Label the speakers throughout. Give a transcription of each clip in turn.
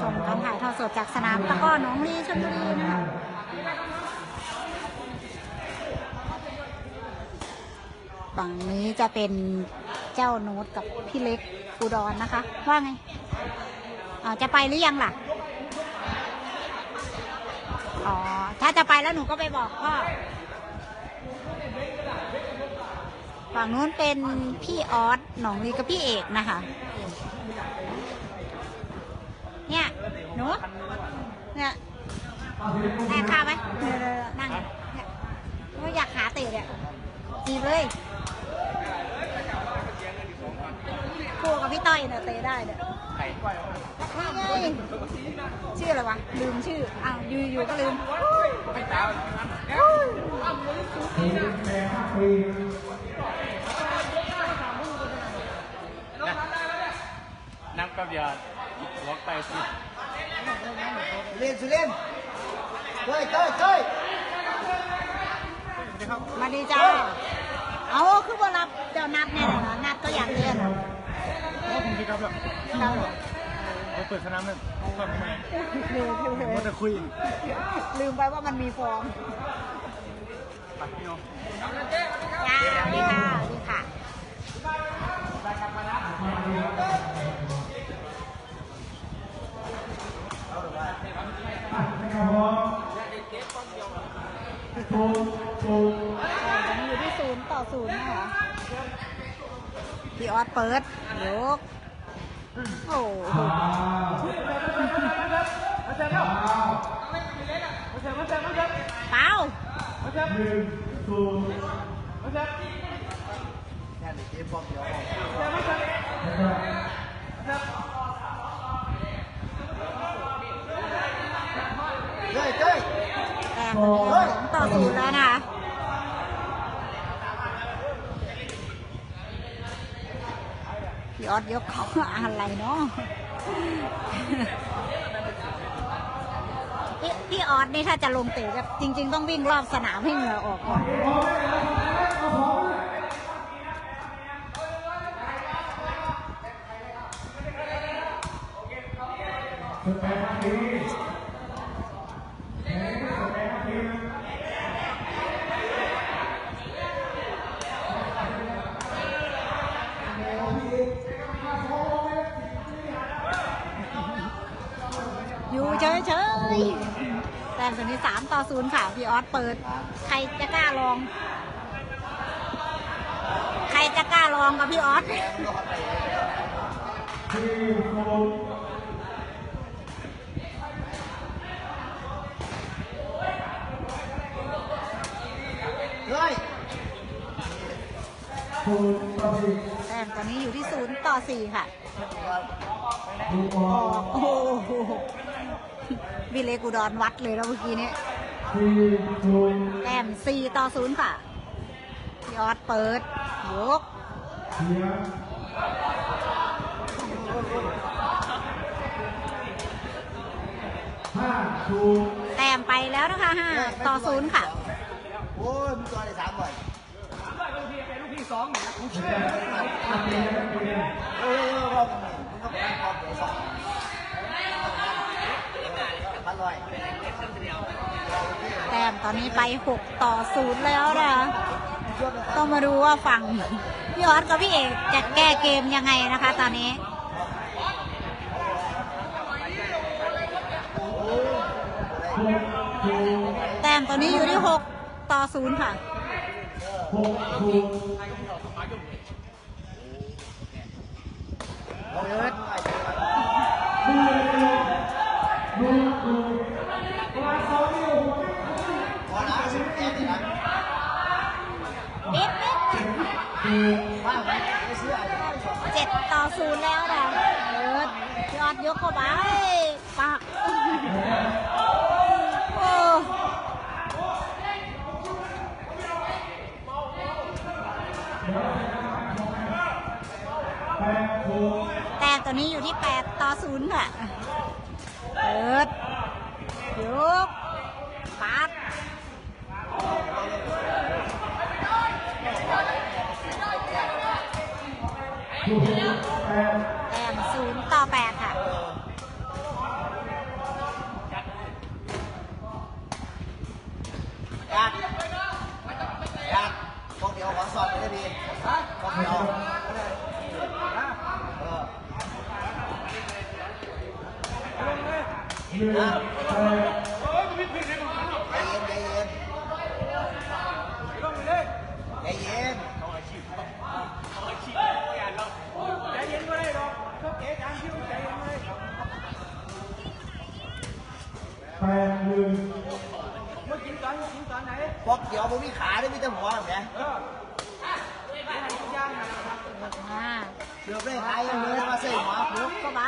Speaker 1: ชมการถ่ายทอดสดจากสนามตะกร้อหนองลีชลบุรีนะคะฝั่งนี้จะเป็นเจ้าโน้ตกับพี่เล็กอุดรนนะคะ ว่าไงอ๋อจะไปหรือยังล่ะ อ๋อ ถ้าจะไปแล้วหนูก็ไปบอกพ่อ ฝั่งนู้นเป็นพี่ออสหนองลีกับพี่เอกนะคะ เนี่ยหนูเนี่ยแม่ข้าวไหมนั่งเนี่ยหนูอยากหาเตะเนี่ยจีบเลยคู่กับพี่ต้อยเนี่ยเตะได้เนี่ยชื่ออะไรวะ ลืมชื่อ อ้าวอยู่ๆก็ลืม
Speaker 2: น้ำกับยาล็อกไปสิ
Speaker 3: เล่นสุเล่นเต้ยเต้ยเต้ย
Speaker 1: มาดีจ้า เอาคือว่ารับเจ้านัดเนี่ยเหรอนัดก็อยากเรียน
Speaker 2: แล้วผมคิดครับแบบ
Speaker 1: เรา
Speaker 2: เราเปิดสนามนั่นก็ทำไม
Speaker 1: ลืม
Speaker 2: ว่าจะคุย
Speaker 1: ลืมไปว่ามันมีฟอง
Speaker 2: ปักพี่น้อง
Speaker 1: จ้าดีค่ะดีค่ะ ตอนนี้อยู่ที่ศูนย์ต่อศูนย์นะคะพี่ออสเปิดยกโอ้โหเปล่า
Speaker 3: แค่ในเกมฟอร์มเดียวเต้ยเต้ย
Speaker 1: ต้มตอนนี้สองต่อศูนย์แล้วนะพี่ออสยกเขาอะไรเนาะพี่ออสนี่ถ้าจะลงเตะแบบจริง ๆ ต้องวิ่งรอบสนามให้เหงื่อออกก่อน อยู่เฉ ยๆแต่ตัวนี้สามต่อศูนย์ค่ะ พี่ออสเปิด ใครจะกล้าลอง ใครจะกล้าลองกับพี่ออส
Speaker 3: เต้ย
Speaker 1: แต้มตอนนี้อยู่ที่ศูนย์ต่อสี่ค่ะ โอ้โห วิเลกูดอนวัดเลยแล้วเมื่อกี้นี้แต้มสี่ต่อศูนย์ค่ะพี่ออสเปิดยกแต้มไปแล้วนะคะห้าต่อศูนย์ค่ะ
Speaker 3: โอ้ยมึงตัวได้สามบ่อยเออรอบนี้มึงก็เป็นความเดือดสองพันร้อย
Speaker 1: แต้มตอนนี้ไปหกต่อศูนย์แล้วนะคะต้องมาดูว่าฝั่งพี่ออสกับพี่เอกจะแก้เกมยังไงนะคะ ตอนนี้แต้มตอนนี้อยู่ที่หกต่อศูนย์ค่ะ
Speaker 3: เปิดพอละสิบแปดนี่นะ
Speaker 1: นิดนิด
Speaker 3: ว่างไหมไม่เชื่อ
Speaker 1: เจ็ดต่อศูนย์แล้วนะเอิร์ดพี่ออสยกเข้าไปปักโอ้แต้มตัวนี้อยู่ที่8ต่อ0ค่ะ ปิดยกปัดแต้มศูนย์ต่อแปดค่ะ
Speaker 3: ยัดยัดพวกเดียวขอสอบไปได้ดีพวกเดียวเออ นะใจเย็นใจเย็นใจเย็น
Speaker 4: แปดหนึ่ง
Speaker 3: พวกเดียวมันมีขาได้มีแต่หัวแบบเนี้ย
Speaker 1: มา
Speaker 3: เชือกได้ขายังเลยมาใส่หัว
Speaker 1: ลุกเข้าไป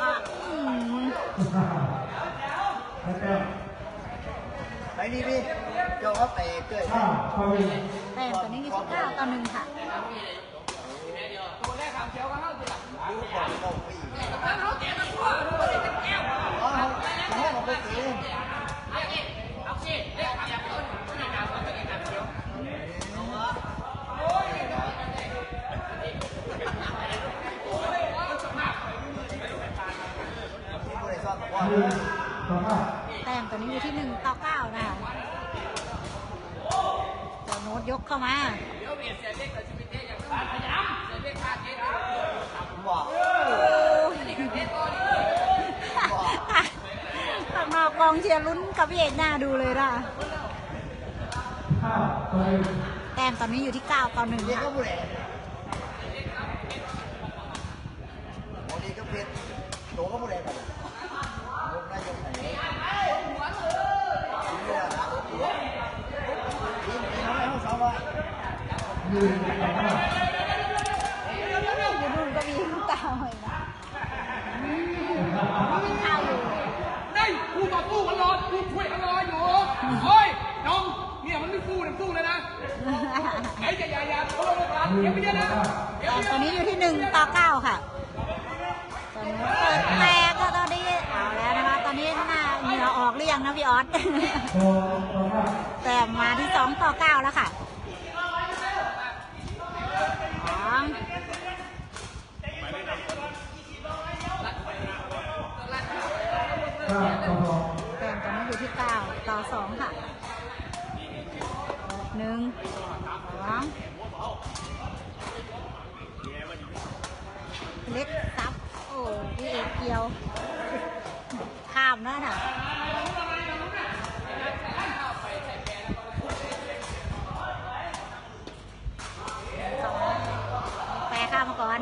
Speaker 1: อะอืม
Speaker 4: และแต้ม
Speaker 3: ไปนี่พี่เจ้าก็ไปเกิด
Speaker 4: ห้าต่อหนึ่ง
Speaker 1: แต้มตัวนี้อยู่ที่เก้าต่อหนึ่งค่ะ
Speaker 3: ดูก่อนเข้าไปอีกอ๋อเขาเขาบอกไปเองที่บริษัทบอกว่า
Speaker 4: หนึ่งต่อห้า
Speaker 1: แต้มตัวนี้อยู่ที่หนึ่งต่อเก้านะคะเจ้าโน้ตยกเข้ามา
Speaker 3: ผมบอก
Speaker 1: โอ้ยข้างนอกกองเชียร์ลุ้นกับพี่เอกหน้าดูเลยนะ
Speaker 4: ห้าต่อหนึ่ง
Speaker 1: แต้มตอนนี้อยู่ที่เก้าต่อหนึ่ง
Speaker 3: เรียก
Speaker 1: ค่ะ
Speaker 3: ก็ผู้ใดโอ้ดีก็เพชรโตก็ผู้ใดกันลงนายกไหนทีนี้นะทีมทีมทำไมห้องสาววะ
Speaker 4: หนึ่งต่อห้า
Speaker 1: อยู่นู่นก็มีลูกตาหอยนะกินข้าวอยู่
Speaker 5: đây khu ต่อสู้กันรอคู่ช่วยกันรออยู่เฮ้ยน้องเนี่ยมันไม่สู้นะสู้เลยนะไอ้อย่าอย่าอย่าเขาลงมาเดี๋ยวไปเยอะนะเดี๋ยว
Speaker 1: แต่ตอนนี้อยู่ที่หนึ่งต่อเก้าค่ะตอนนี้เปิดแตกก็ตอนนี้เอาแล้วนะคะตอนนี้หน้าเหงื่อออกหรือยังนะพี่ออส
Speaker 4: สองต่อห้า
Speaker 1: แต่มาที่สองต่อเก้าแล้วค่ะสอง
Speaker 4: ห้าต่อสอง
Speaker 1: แต้มตอนนี้อยู่ที่เก้าต่อ สองค่ะหนึ่งสองเล็กซับ โอ้พี่เอกเกียว ข้ามแล้วน่ะสองแปรข้ามมาก่อน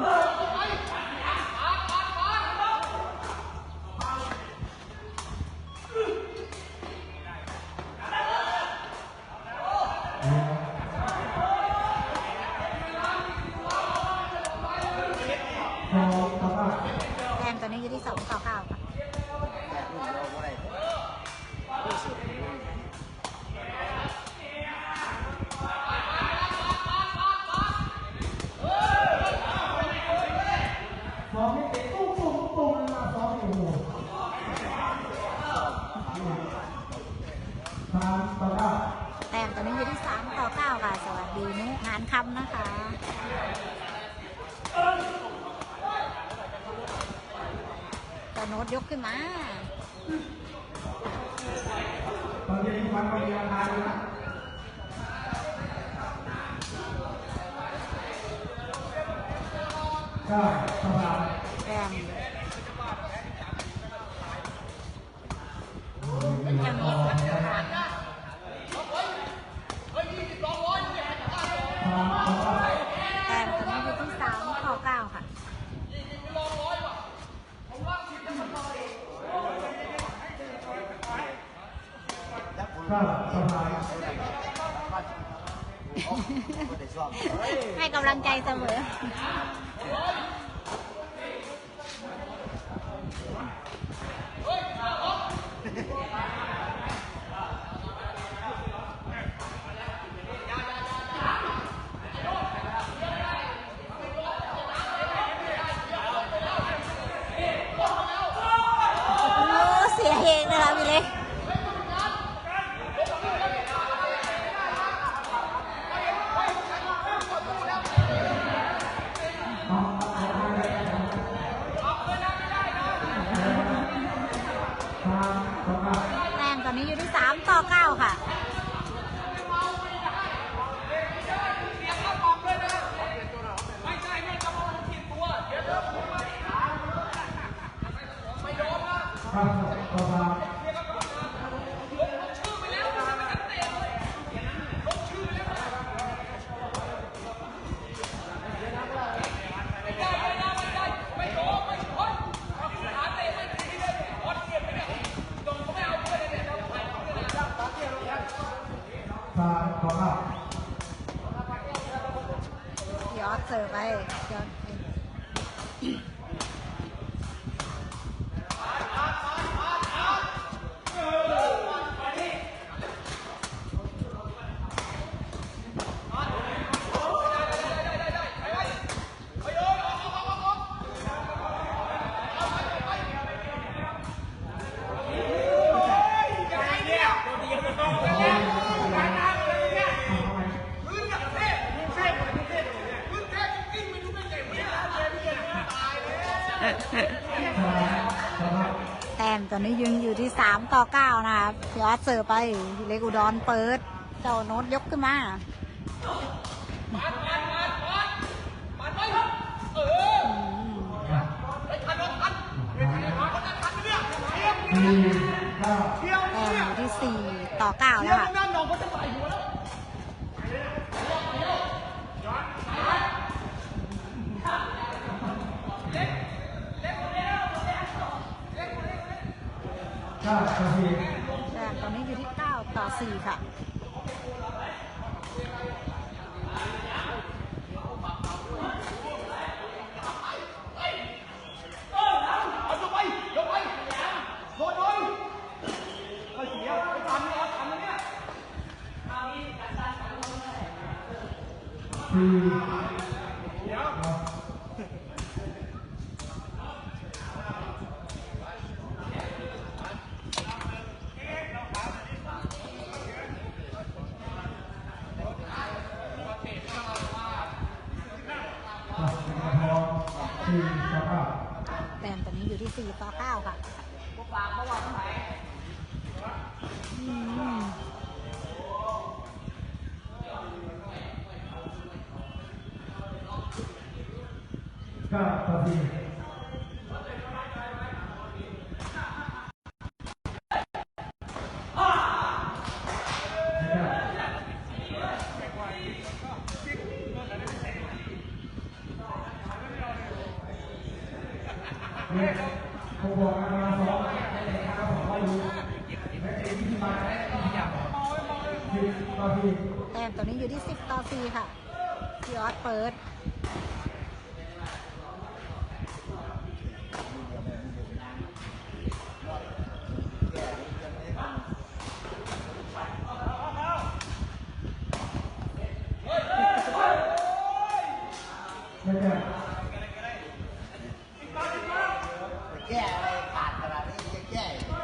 Speaker 1: แต้มตอนนี้อยู่ที่สา
Speaker 4: มต่อเก้า
Speaker 1: ค่ะ สวัสดีนุงานคำนะคะแต่โน้ตยกขึ้นมา
Speaker 4: ตอนนี้มันไม่มีราคานะเก้าต่อสาม
Speaker 1: ต้ม
Speaker 4: ตอ
Speaker 1: นนี้ยังอยู่ที่ 3 ต่อ 9 นะครับยอสเสิร์ฟไปเล็กอุดรเปิด เจ้าโน้ตยกขึ้นมา
Speaker 4: สี่เก้า
Speaker 1: แต้มอยู่ที่ 4 ต่อ 9 แล้วค่ะ
Speaker 5: นั่นน้องเขาจะใส่หัว แต่
Speaker 4: อสี่
Speaker 1: แต้มตอนนี้อยู่ที่ 9 ต่อ 4 ค่ะ
Speaker 5: เอายกไปยกไปโดนเลยเฮ้ยเสียไปทำนี่ทำนี่เนี่ย
Speaker 4: สี่อะเป็นกระทองสี่ต่อเก้า
Speaker 1: แต้มตอนนี้อยู่ที่ 4 ต่อ 9 ค่ะอืม
Speaker 4: เก้าต่อสี่ไม่ได้นี่เขาบอกกันมาสองแต่เขาบอกว่าอยู่ไม่ได้ที่มาได้ที่อยากสิบต่อสี่
Speaker 1: แต้มตอนนี้อยู่ที่10ต่อ4ค่ะพี่ออสเปิด
Speaker 4: ไม่ได้
Speaker 3: แก้อะไรขาดขนาดนี้จะแก้อีก
Speaker 4: ต่อ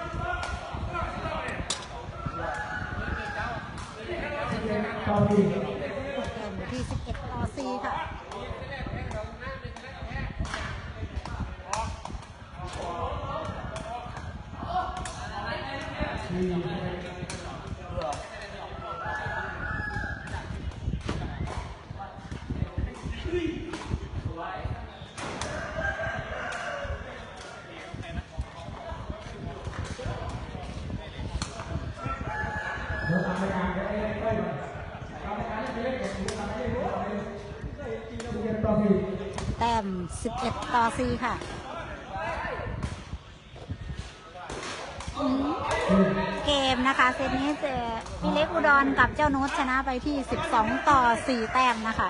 Speaker 4: สี่
Speaker 1: แต้มอยู่ ที่11ต่อ4ค่ะ
Speaker 4: สี่เดี๋ยวทำรายการไปเล่นไปก่อนทำรายการให้เล่นกับคุณทำให้เล่นกับคุณเรียนต่อสี่
Speaker 1: แต้ ม 11 ต่อ 4 ค่ะเกมนะคะเซตนี้เจอพี่เล็กอุดรกับเจ้าโน้ตชนะไปที่ 12 ต่อ 4 แต้มนะคะ